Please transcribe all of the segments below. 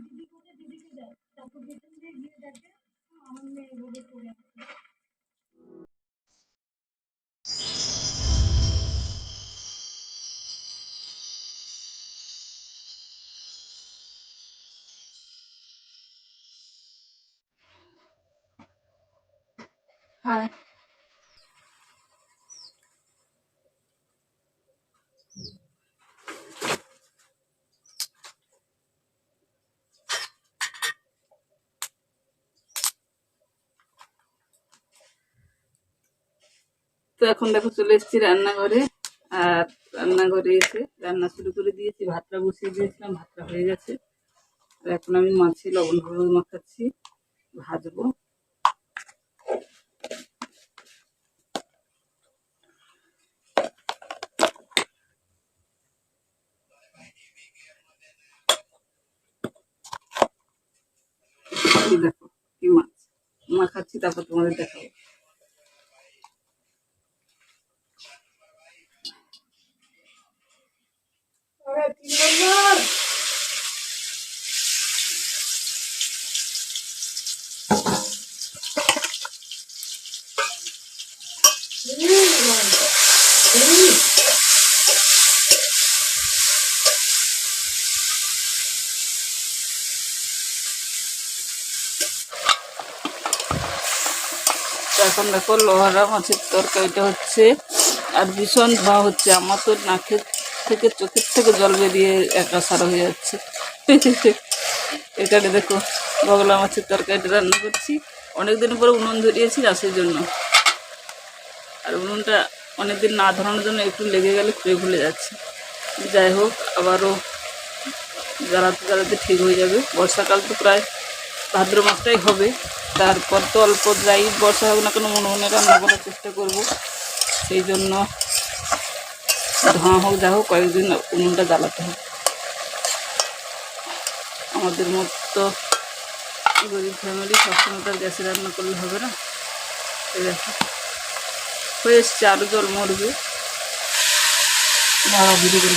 দিদি করে দিদিকে দেয় তারপর বেতন দিয়ে গিয়ে দেখে আমার মেয়ে এভাবে পড়ে আছে Hi. তো এখন দেখো চলে এসেছি রান্নাঘরে। আর রান্নাঘরে এসে রান্না শুরু করে দিয়েছি, ভাতটা বসিয়ে দিয়েছিলাম, ভাতটা হয়ে গেছে। আর এখন আমি মাছে লবণ হলুদ মাখাচ্ছি, ভাজবো। দেখো কি মাছ। মাখাচ্ছি, তারপর তোমাদের দেখাবো। এখন দেখো লোহারা মাছের তরকারিটা হচ্ছে। আর ভীষণ ধোয়া হচ্ছে আমার তো নাকের থেকে চোখের থেকে জল বেরিয়ে একা সারা হয়ে যাচ্ছে। এখানে দেখো বগলা মাছের তরকারিটা রান্না করছি। অনেকদিন পরে উনুন ধরিয়েছি রাসের জন্য। আর উনুনটা অনেকদিন না ধরানোর জন্য একটু লেগে গেলে খুলে ভুলে যাচ্ছে। যাই হোক, আবারও জ্বালাতে জ্বালাতে ঠিক হয়ে যাবে। বর্ষাকাল তো প্রায় ভাদ্র মাসটাই হবে। তারপর তো অল্প যাই বর্ষা হোক না কেন মনে মনে রান্না করার চেষ্টা করব। সেই জন্য ধোঁয়া হোক যা হোক কয়েকদিন উনুনটা জ্বালাতে হবে আমাদের মতো গরিব ফ্যামিলি সবসময় তো আর গ্যাসে রান্না করলে হবে না এই দেখো হয়ে এসছে আরও জল মরবে বাবা ভিডিও করে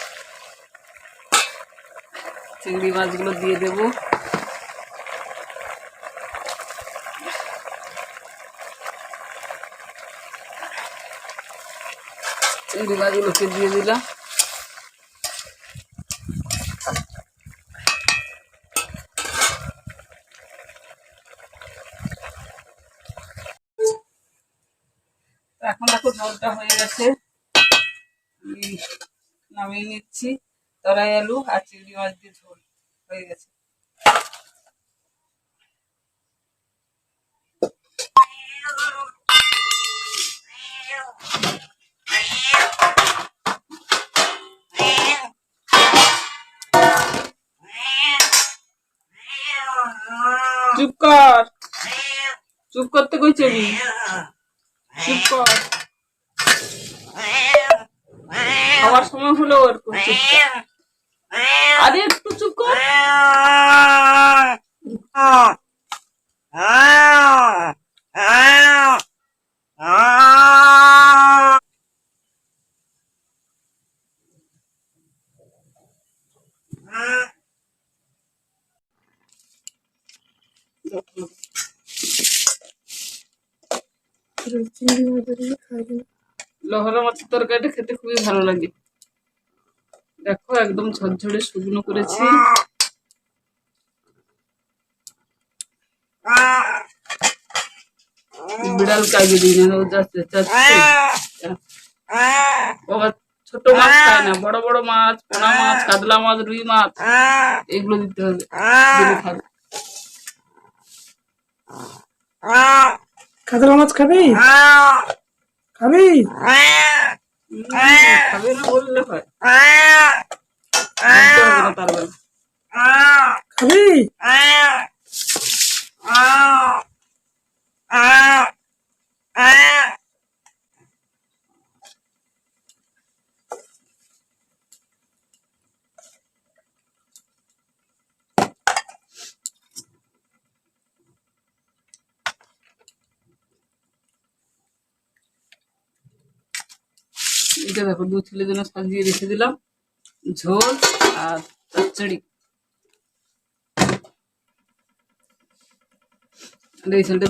চিংড়ি মাছগুলো দিয়ে দেবো। চিংড়ি মাছগুলোকে দিয়ে দিলাম। এখন দেখো ঝোলটা হয়ে গেছে। নামিয়ে নিচ্ছি। তরাই আলু আর চিংড়ি মাছ দিয়ে ঝোল হয়ে গেছে। চুপ কর। চুপ করতে কইছি আমি চুপ কর। আমার সময় হলো ওর করছে আরে একটু চুপ কর। লহরা মাছের তরকারিটা খেতে খুবই ভালো লাগে। দেখো একদম ঝরঝরে শুকনো করেছি। বিড়াল কাজে দিই না ও যাচ্ছে যাচ্ছে। বাবা ছোট মাছ খায় না বড় বড় মাছ পোনা মাছ কাতলা মাছ রুই মাছ এগুলো দিতে হবে। কাতলা মাছ খাবি? খাবি? খাবে না বললে হয়। বলতে হবে না খাবি এটা দেখো দু ছেলের জন্য সাজিয়ে রেখে দিলাম। ঝোল আর চচ্চড়ি আর এই ছেলেটা